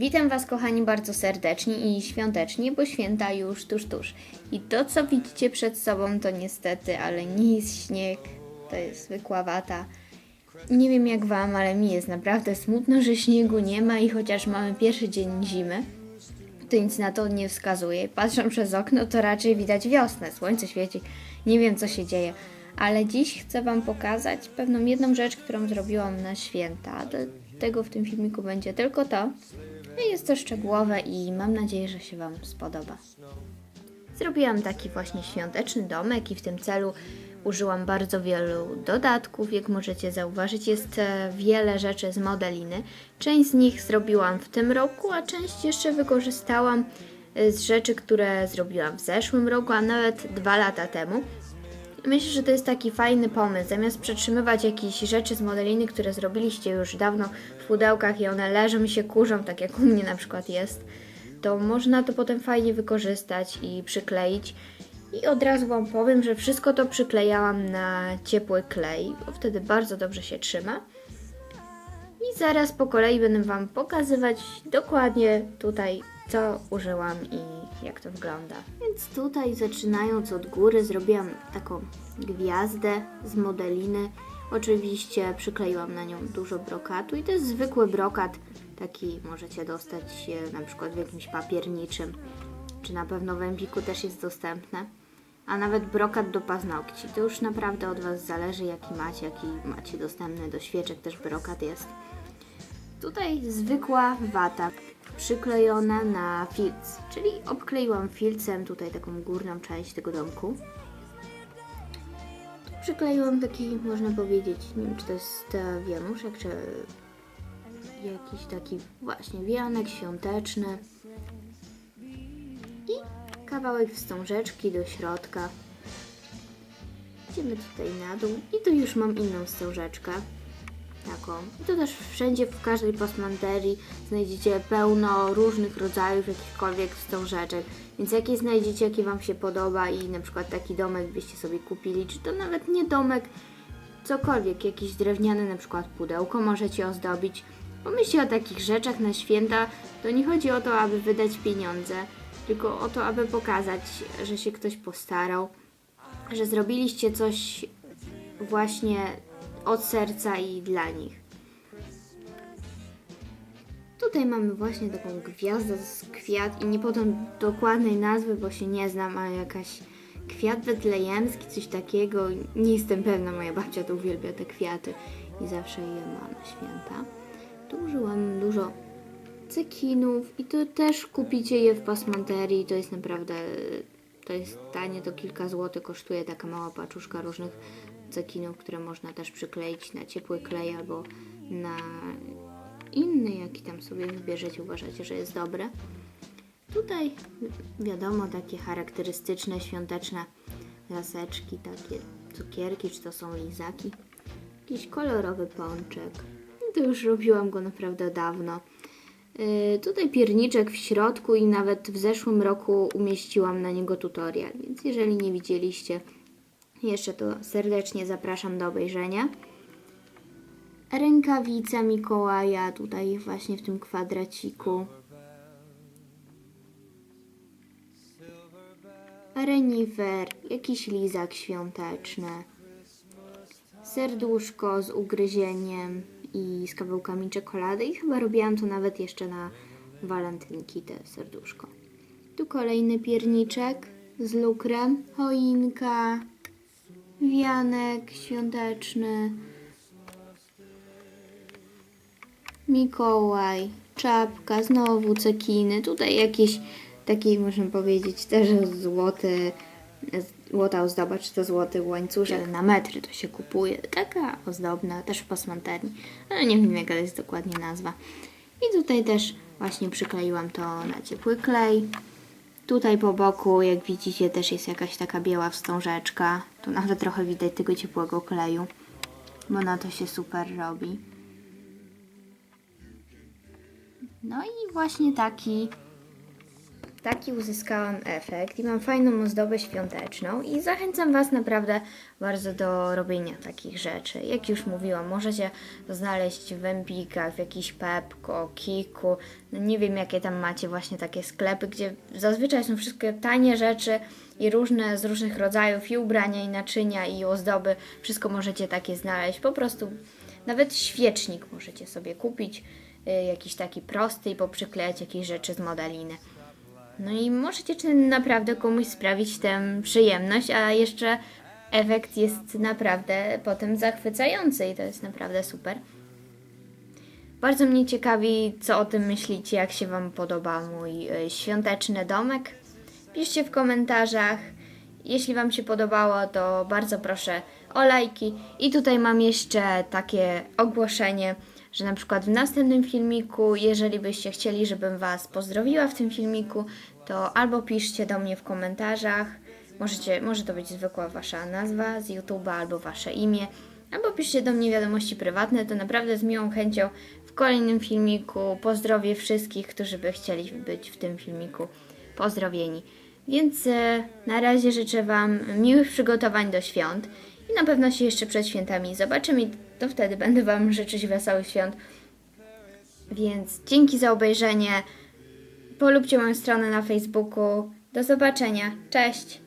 Witam Was, kochani, bardzo serdecznie i świątecznie, bo święta już tuż, tuż. I to, co widzicie przed sobą, to niestety, ale nie jest śnieg, to jest zwykła wata. Nie wiem jak Wam, ale mi jest naprawdę smutno, że śniegu nie ma i chociaż mamy pierwszy dzień zimy, to nic na to nie wskazuje. Patrzę przez okno, to raczej widać wiosnę, słońce świeci, nie wiem co się dzieje. Ale dziś chcę Wam pokazać pewną jedną rzecz, którą zrobiłam na święta. Dlatego w tym filmiku będzie tylko to. Jest to szczegółowe i mam nadzieję, że się Wam spodoba. Zrobiłam taki właśnie świąteczny domek i w tym celu użyłam bardzo wielu dodatków. Jak możecie zauważyć, jest e, wiele rzeczy z modeliny. Część z nich zrobiłam w tym roku, a część jeszcze wykorzystałam e, z rzeczy, które zrobiłam w zeszłym roku, a nawet dwa lata temu. Myślę, że to jest taki fajny pomysł. Zamiast przetrzymywać jakieś rzeczy z modeliny, które zrobiliście już dawno w pudełkach i one leżą się kurzą, tak jak u mnie na przykład jest, to można to potem fajnie wykorzystać i przykleić. I od razu Wam powiem, że wszystko to przyklejałam na ciepły klej, bo wtedy bardzo dobrze się trzyma. I zaraz po kolei będę Wam pokazywać dokładnie tutaj, co użyłam i jak to wygląda. Więc tutaj zaczynając od góry zrobiłam taką gwiazdę z modeliny. Oczywiście przykleiłam na nią dużo brokatu i to jest zwykły brokat, taki możecie dostać na przykład w jakimś papierniczym, czy na pewno w Empiku też jest dostępne. A nawet brokat do paznokci. To już naprawdę od Was zależy jaki macie, jaki macie dostępny do świeczek też brokat jest. Tutaj zwykła wata przyklejona na filc, czyli obkleiłam filcem tutaj taką górną część tego domku. Przykleiłam taki, można powiedzieć, nie wiem czy to jest wianuszek, czy jakiś taki właśnie wianek świąteczny. I kawałek wstążeczki do środka. Idziemy tutaj na dół i tu już mam inną wstążeczkę taką. I to też wszędzie, w każdej pasmanterii znajdziecie pełno różnych rodzajów jakichkolwiek wstążeczek. Więc jakie znajdziecie, jaki Wam się podoba i na przykład taki domek byście sobie kupili, czy to nawet nie domek, cokolwiek, jakiś drewniany na przykład pudełko możecie ozdobić. Pomyślcie o takich rzeczach na święta, to nie chodzi o to, aby wydać pieniądze, tylko o to, aby pokazać, że się ktoś postarał, że zrobiliście coś właśnie od serca i dla nich. Tutaj mamy właśnie taką gwiazdę z kwiat i nie podam dokładnej nazwy, bo się nie znam, ale jakaś kwiat betlejemski, coś takiego. Nie jestem pewna, moja babcia to uwielbia te kwiaty i zawsze je ma na święta. Tu użyłam dużo cekinów i to też kupicie je w pasmanterii, to jest naprawdę, to jest tanie, to kilka złotych kosztuje taka mała paczuszka różnych cekinów, które można też przykleić na ciepły klej albo na inny, jaki tam sobie wybierzecie, uważacie, że jest dobry. Tutaj wiadomo, takie charakterystyczne, świąteczne laseczki, takie cukierki, czy to są lizaki. Jakiś kolorowy pączek. I To już robiłam go naprawdę dawno. Yy, tutaj pierniczek w środku i nawet w zeszłym roku umieściłam na niego tutorial, więc jeżeli nie widzieliście, jeszcze to serdecznie zapraszam do obejrzenia. Rękawica Mikołaja tutaj właśnie w tym kwadraciku. Renifer, jakiś lizak świąteczny. Serduszko z ugryzieniem i z kawałkami czekolady i chyba robiłam to nawet jeszcze na walentynki te serduszko. Tu kolejny pierniczek z lukrem, choinka, wianek świąteczny, Mikołaj, czapka, znowu cekiny. Tutaj jakiś taki, można powiedzieć, też złoty, złota ozdoba, czy to złoty łańcuszek na metry to się kupuje. Taka ozdobna, też w pasmanterii, ale nie wiem jaka jest dokładnie nazwa. I tutaj też właśnie przykleiłam to na ciepły klej. Tutaj po boku, jak widzicie, też jest jakaś taka biała wstążeczka. Tu nawet trochę widać tego ciepłego kleju, bo na to się super robi. No i właśnie taki taki uzyskałam efekt i mam fajną ozdobę świąteczną i zachęcam Was naprawdę bardzo do robienia takich rzeczy. Jak już mówiłam, możecie to znaleźć w Empikach, w jakiś Pepko, Kiku, no nie wiem jakie tam macie właśnie takie sklepy, gdzie zazwyczaj są wszystkie tanie rzeczy i różne z różnych rodzajów i ubrania i naczynia i ozdoby, wszystko możecie takie znaleźć, po prostu nawet świecznik możecie sobie kupić, y, jakiś taki prosty i poprzyklejać jakieś rzeczy z modeliny. No i możecie czy naprawdę komuś sprawić tę przyjemność, a jeszcze efekt jest naprawdę potem zachwycający i to jest naprawdę super. Bardzo mnie ciekawi, co o tym myślicie, jak się Wam podoba mój y, świąteczny domek. Piszcie w komentarzach. Jeśli Wam się podobało, to bardzo proszę o lajki. I tutaj mam jeszcze takie ogłoszenie, że na przykład w następnym filmiku, jeżeli byście chcieli, żebym Was pozdrowiła w tym filmiku, to albo piszcie do mnie w komentarzach, możecie, może to być zwykła Wasza nazwa z YouTube'a albo Wasze imię, albo piszcie do mnie wiadomości prywatne, to naprawdę z miłą chęcią w kolejnym filmiku pozdrowię wszystkich, którzy by chcieli być w tym filmiku pozdrowieni. Więc e, na razie życzę Wam miłych przygotowań do świąt i na pewno się jeszcze przed świętami zobaczymy to wtedy będę Wam życzyć wesołych świąt. Więc dzięki za obejrzenie. Polubcie moją stronę na Facebooku. Do zobaczenia. Cześć!